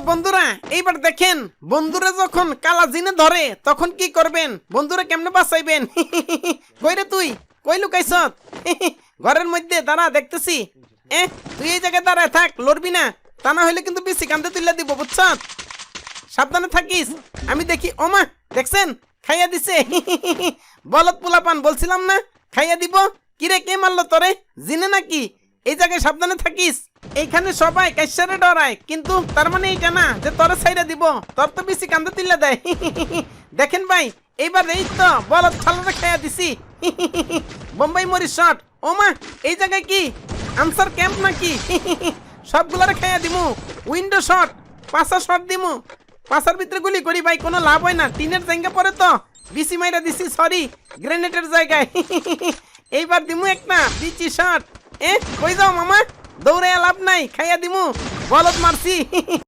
বন্ধুরা, এইবার দেখেন, বন্ধুরা যখন কালা জিনে ধরে, তখন কি করবেন? বন্ধুরা কেমনে বাঁচাইবেন? কইরে তুই? কই লুকাইছ? ঘরের মধ্যে, দাঁড়া, দেখতেছি। এ তুই এই জায়গায় দাঁড়ায় থাক, লড়বি না। তা না হইলে কিন্তু বেশি কান্দে তুইলা দিব, বুঝছ? সাবধানে থাকিস। আমি দেখি ওমা দেখছেন? খাইয়া দিছে। বলত পোলা পান বলছিলাম না, খাইয়া দিব। কিরে, কে মারলো তোরে? জিনে নাকি? এই জায়গায় সাবধানে থাকিস। এইখানে সবাই কাইসারে ডরায়, কিন্তু তার মানে এইটা না, যে তোরে ছাইরা দিব। তোর তো বেশি কান্দে তুললে দেয়। দেখেন ভাই, এইবার এই তো বলত খালারে খাইয়া দিছি। বোম্বাই মরি শট। ওমা এই জায়গায় কি? আনসার ক্যাম্প নাকি? সবগুলারে খাইয়া দিমু। উইন্ডো শট, পাঁচা শট দিমু। পাঁচার ভিতরে গুলি করি ভাই, কোনো লাভ হয় না। টিনের জায়গা পরে তো। বিসি মাইরা দিছি, সরি, গ্রেনেডের জায়গায়। এইবার দিমু একটা দিচ্ছি শট। এ, কই যাও মামা? দৌড়ে লাভ নাই খাইয়া দিমু। বলত মারছি।